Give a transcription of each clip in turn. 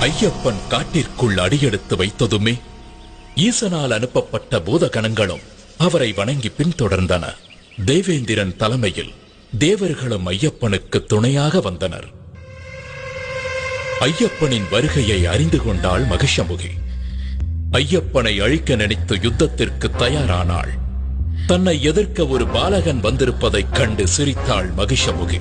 ஐயப்பன் காட்டிற்குள் அடியெடுத்து வைத்ததுமே ஈசனால் அனுப்பப்பட்ட பூதகணங்களும் அவரை வணங்கி பின்தொடர்ந்தன. தேவேந்திரன் தலைமையில் தேவர்களும் ஐயப்பனுக்கு துணையாக வந்தனர். ஐயப்பனின் வருகையை அறிந்து கொண்டாள் மகிஷமுகி. ஐயப்பனை அழிக்க நினைத்து யுத்தத்திற்கு தயாரானாள். தன்னை எதிர்க்க ஒரு பாலகன் வந்திருப்பதைக் கண்டு சிரித்தாள் மகிஷமுகி.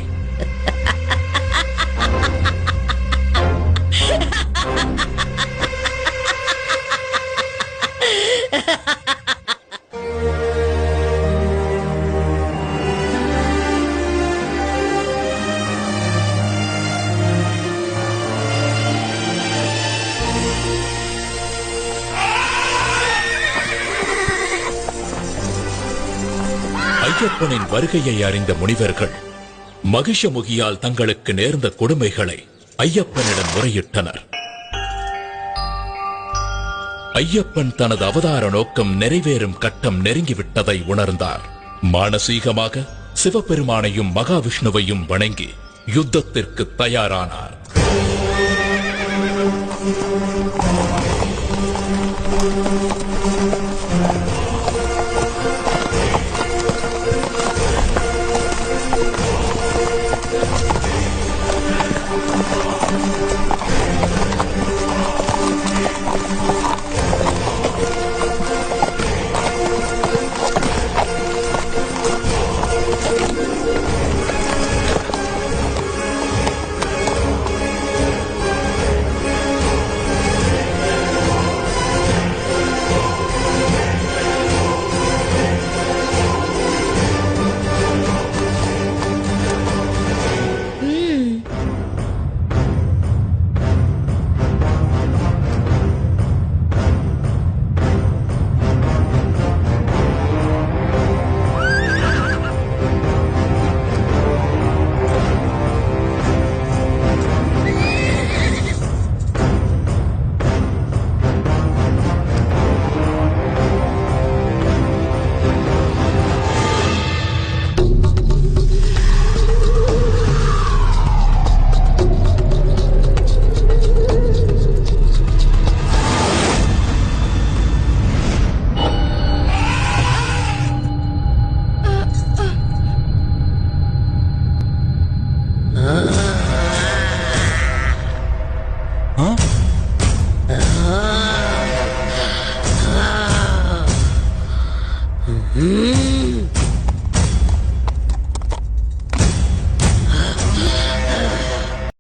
ஐயப்பனின் வருகையை அறிந்த முனிவர்கள் மகிஷமுகியால் தங்களுக்கு நேர்ந்த கொடுமைகளை ஐயப்பனிடம் முறையிட்டனர். ஐயப்பன் தனது அவதார நோக்கம் நிறைவேறும் கட்டம் நெருங்கிவிட்டதை உணர்ந்தார். மானசீகமாக சிவபெருமானையும் மகாவிஷ்ணுவையும் வணங்கி யுத்தத்திற்கு தயாரானார். 어? 음.